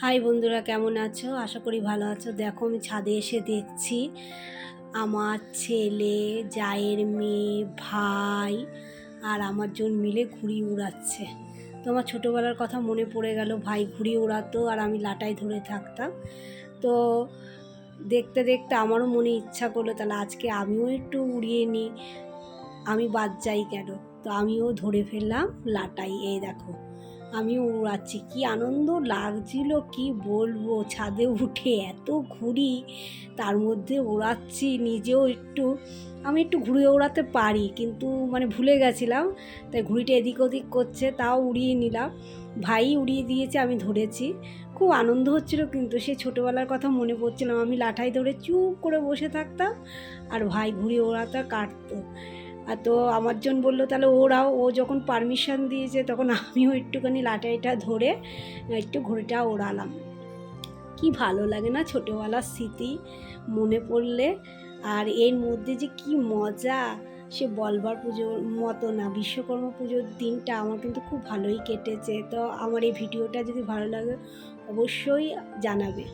High বন্ধুরা, কেমন আছো? আশা করি ভালো আছো। দেখো, আমি ছাদে এসে দেখছি আমার ছেলে, জায়ের মেয়ে, ভাই আর আমার জন মিলে ঘুড়ি উড়াচ্ছে। তো আমার ছোটোবেলার কথা মনে পড়ে গেল, ভাই ঘুড়ি উড়াতো আর আমি লাটাই ধরে থাকতাম। তো দেখতে দেখতে আমারও মনে ইচ্ছা করল, তাহলে আজকে আমিও একটু উড়িয়ে নিই। আমি বাদ যাই কেন? তো আমিও ধরে ফেললাম লাটাই এই দেখো আমিও উড়াচ্ছি, কি আনন্দ লাগছিল, কি বলব? ছাদে উঠে এত ঘুড়ি তার মধ্যে ওড়াচ্ছি নিজেও একটু, আমি একটু ঘুরে ওড়াতে পারি, কিন্তু মানে ভুলে গেছিলাম, তাই ঘুড়িটা এদিক ওদিক করছে, তাও উড়িয়ে নিলাম। ভাই উড়িয়ে দিয়েছে, আমি ধরেছি। খুব আনন্দ হচ্ছিল কিন্তু, সে ছোটোবেলার কথা মনে পড়ছিলাম আমি লাঠাই ধরে চুপ করে বসে থাকতাম, আর ভাই ঘুড়ি ওড়াতে কাটতো। আর তো আমার জন বলল, তাহলে ওরাও ও যখন পারমিশন দিয়েছে, তখন আমিও একটুখানি লাটাইটা ধরে, একটু ঘুড়িটা ওড়ালাম। কি ভালো লাগে না ছোটোবেলার স্মৃতি মনে পড়লে। আর এর মধ্যে যে কি মজা, সে বলবার পুজোর মতো না, বিশ্বকর্মা পুজোর দিনটা আমার কিন্তু খুব ভালোই কেটেছে। তো আমার এই ভিডিওটা যদি ভালো লাগে, অবশ্যই জানাবে।